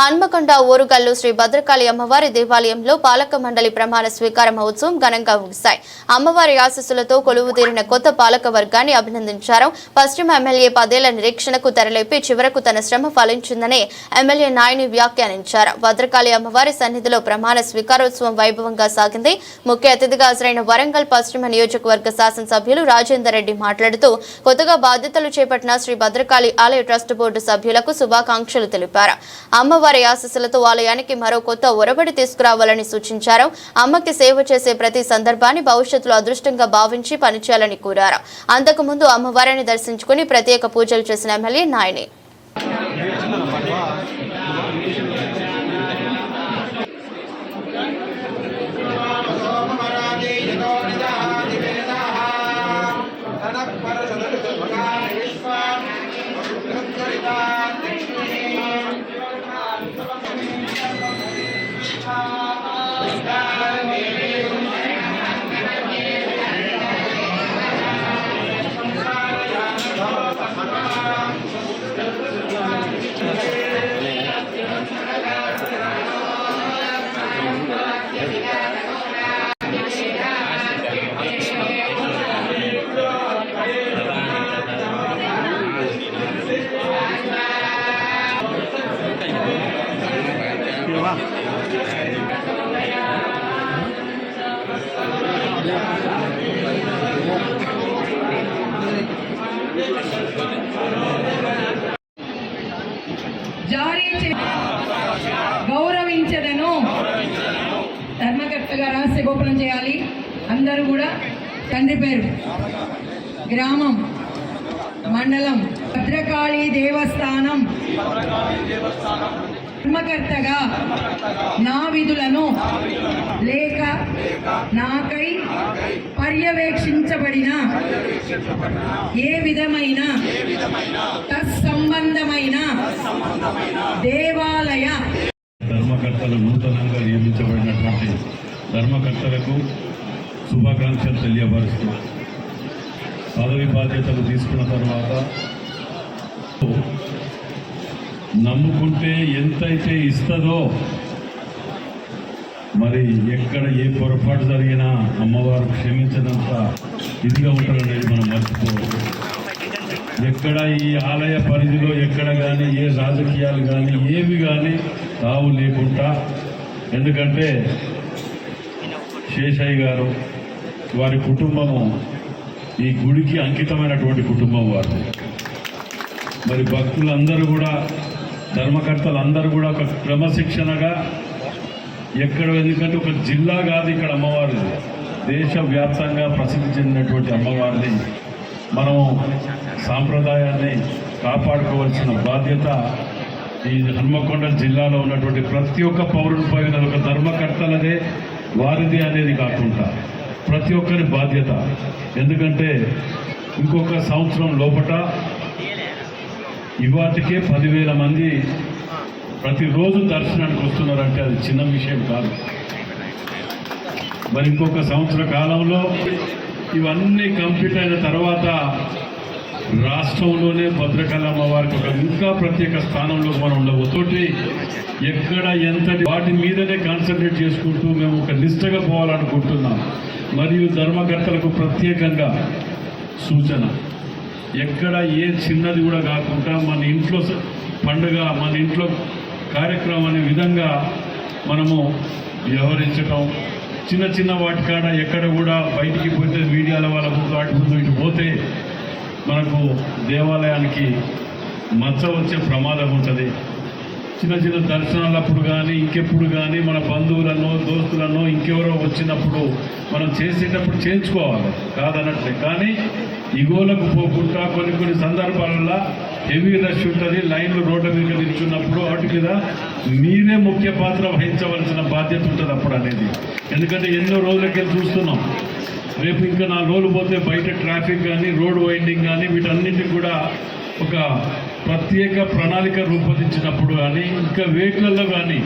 హన్మకొండ ఊరుగల్లు శ్రీ భద్రకాళి అమ్మవారి దేవాలయంలో పాలక మండలి ప్రమాణ స్వీకార మహోత్సవం ఘనంగా ముగిశాయి. అమ్మవారి ఆశీస్సులతో కొలువు తీరిన కొత్త పాలక వర్గాన్ని అభినందించారు. పశ్చిమ ఎమ్మెల్యే పదేళ్ళ నిరీక్షణకు తెరలేపి చివరకు తన శ్రమ ఫలించిందని ఎమ్మెల్యే నాయుని వ్యాఖ్యానించారు. భద్రకాళి అమ్మవారి సన్నిధిలో ప్రమాణ స్వీకారోత్సవం వైభవంగా సాగింది. ముఖ్య అతిథిగా హాజరైన వరంగల్ పశ్చిమ నియోజకవర్గ శాసనసభ్యులు రాజేందర్ రెడ్డి మాట్లాడుతూ కొత్తగా బాధ్యతలు చేపట్టిన శ్రీ భద్రకాళి ఆలయ ట్రస్ట్ బోర్డు సభ్యులకు శుభాకాంక్షలు తెలిపారు. అమ్మవారి ఆశీస్సులతో ఆలయానికి మరో కొత్త ఒరబడి తీసుకురావాలని సూచించారు. అమ్మకి సేవ చేసే ప్రతి సందర్భాన్ని భవిష్యత్తులో అదృష్టంగా భావించి పనిచేయాలని కోరారు. అంతకుముందు అమ్మవారిని దర్శించుకుని ప్రత్యేక పూజలు చేసిన ఎమ్మెల్యే నాయని. జారీ చే- గౌరవించదను. ధర్మకర్తగా రహస్య గోపనం చేయాలి. అందరూ కూడా తండ్రి పేరు. గ్రామం మండలం భద్రకాళి దేవస్థానం. ధర్మకర్తగా నా విధులను లేక నాకై పర్యవేక్షించబడిన ఏ విధమైన తత్సంబంధమైన దేవాలయ ధర్మకర్తలు నూతనంగా నియమించబడినటువంటి ధర్మకర్తలకు శుభాకాంక్షలు తెలియపరుస్తున్నాను. పదవి బాధ్యతలు తీసుకున్న తర్వాత నమ్ముకుంటే ఎంతైతే ఇస్తుందో మరి ఎక్కడ ఏ పొరపాటు జరిగినా అమ్మవారు క్షమించినంత ఇదిగా ఉంటారనేది మనం మర్చిపోవాలి ఎక్కడ ఈ ఆలయ పరిధిలో ఎక్కడ కానీ ఏ రాజకీయాలు కానీ ఏవి కానీ తావు లేకుండా ఎందుకంటే శేషయ్య గారు వారి కుటుంబము ఈ గుడికి అంకితమైనటువంటి కుటుంబం వారు మరి భక్తులందరూ కూడా ధర్మకర్తలు అందరూ కూడా ఒక క్రమశిక్షణగా ఎక్కడ ఎందుకంటే ఒక జిల్లా కాదు ఇక్కడ అమ్మవారిది. దేశవ్యాప్తంగా ప్రసిద్ధి చెందినటువంటి అమ్మవారిని మనం సాంప్రదాయాన్ని కాపాడుకోవాల్సిన బాధ్యత ఈ హన్మకొండ జిల్లాలో ఉన్నటువంటి ప్రతి ఒక్క పౌరుని పైన ఒక ధర్మకర్తలదే వారిది అనేది కాకుండా ప్రతి ఒక్కరి బాధ్యత. ఎందుకంటే ఇంకొక సంవత్సరం లోపట ఇవాటికే పదివేల మంది ప్రతిరోజు దర్శనానికి వస్తున్నారంటే అది చిన్న విషయం కాదు. మరి ఇంకొక సంవత్సర కాలంలో ఇవన్నీ కంప్లీట్ అయిన తర్వాత రాష్ట్రంలోనే భద్రకాళ అమ్మవారికి ఒక ఇంకా ప్రత్యేక స్థానంలో మనం ఉండబోతోటి ఎక్కడ ఎంత వాటి మీదనే కాన్సన్ట్రేట్ చేసుకుంటూ మేము ఒక నిష్టగా పోవాలనుకుంటున్నాం. మరియు ధర్మకర్తలకు ప్రత్యేకంగా సూచన. ఎక్కడ ఏ చిన్నది కూడా కాకుండా మన ఇంట్లో పండుగ మన ఇంట్లో కార్యక్రమం అనే విధంగా మనము వ్యవహరించటం చిన్న చిన్న వాటి కాడ ఎక్కడ కూడా బయటికి పోతే మీడియాల వాళ్ళ ముందు వాటి ముందు ఇటు పోతే మనకు దేవాలయానికి మచ్చ వచ్చే ప్రమాదం ఉంటుంది. చిన్న చిన్న దర్శనాలప్పుడు కానీ ఇంకెప్పుడు కానీ మన బంధువులను దోస్తులను ఇంకెవరో వచ్చినప్పుడు మనం చేసేటప్పుడు చేయించుకోవాలి. కాదన్నట్లే కానీ ఇగోలకు పోకుండా కొన్ని కొన్ని సందర్భాలలో హెవీ రష్ ఉంటుంది లైన్లు రోడ్ల మీద నిల్చున్నప్పుడు వాటి మీద మీరే ముఖ్య పాత్ర వహించవలసిన బాధ్యత ఉంటుంది అప్పుడు అనేది. ఎందుకంటే ఎన్నో రోజులకి చూస్తున్నాం. రేపు ఇంకా నా రోజులు పోతే బయట ట్రాఫిక్ కానీ రోడ్ వైండింగ్ కానీ వీటన్నిటిని కూడా ఒక ప్రత్యేక ప్రణాళిక రూపొందించినప్పుడు కానీ ఇంకా వేట్లలో కానీ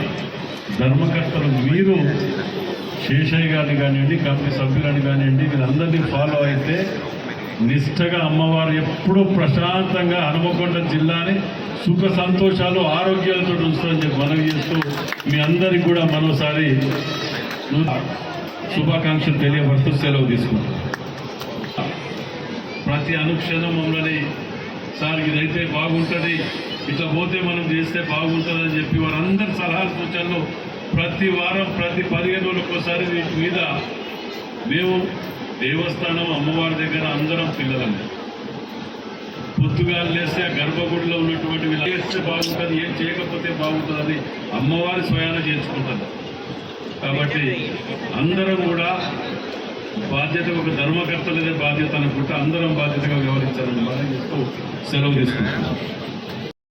ధర్మకర్తలు మీరు శేషయ్య గారిని కానివ్వండి కంపెనీ సభ్యులని కానివ్వండి వీళ్ళందరినీ ఫాలో అయితే నిష్టగా అమ్మవారు ఎప్పుడూ ప్రశాంతంగా హనుమకొండ జిల్లాని సుఖ సంతోషాలు ఆరోగ్యాలతో ఉంచుతారని చెప్పి మనవి చేస్తూ మీ అందరికి కూడా మరోసారి శుభాకాంక్షలు తెలియపరుస్తూ సెలవు తీసుకుంటాం ప్రతి అనుక్షణం మమ్మల్ని సార్ ఇదైతే బాగుంటుంది ఇట్లా పోతే మనం చేస్తే బాగుంటుందని చెప్పి వారందరి సలహా సూచనలు ప్రతి వారం ప్రతి పదిహేను రోజులకు ఒకసారి వీటి మీద మేము దేవస్థానం అమ్మవారి దగ్గర అందరం పిల్లలండి పొద్దుగా లేస్తే గర్భగుడిలో ఉన్నటువంటి వీళ్ళు చేస్తే బాగుంటుంది ఏం చేయకపోతే బాగుంటుంది అమ్మవారి స్వయాన చేసుకుంటారు కాబట్టి అందరం కూడా బాధ్యత ఒక ధర్మకర్తలదే బాధ్యత అనుకుంటే అందరం బాధ్యతగా వ్యవహరించాలని మనం చేస్తూ సెలవు తీసుకుంటున్నాం.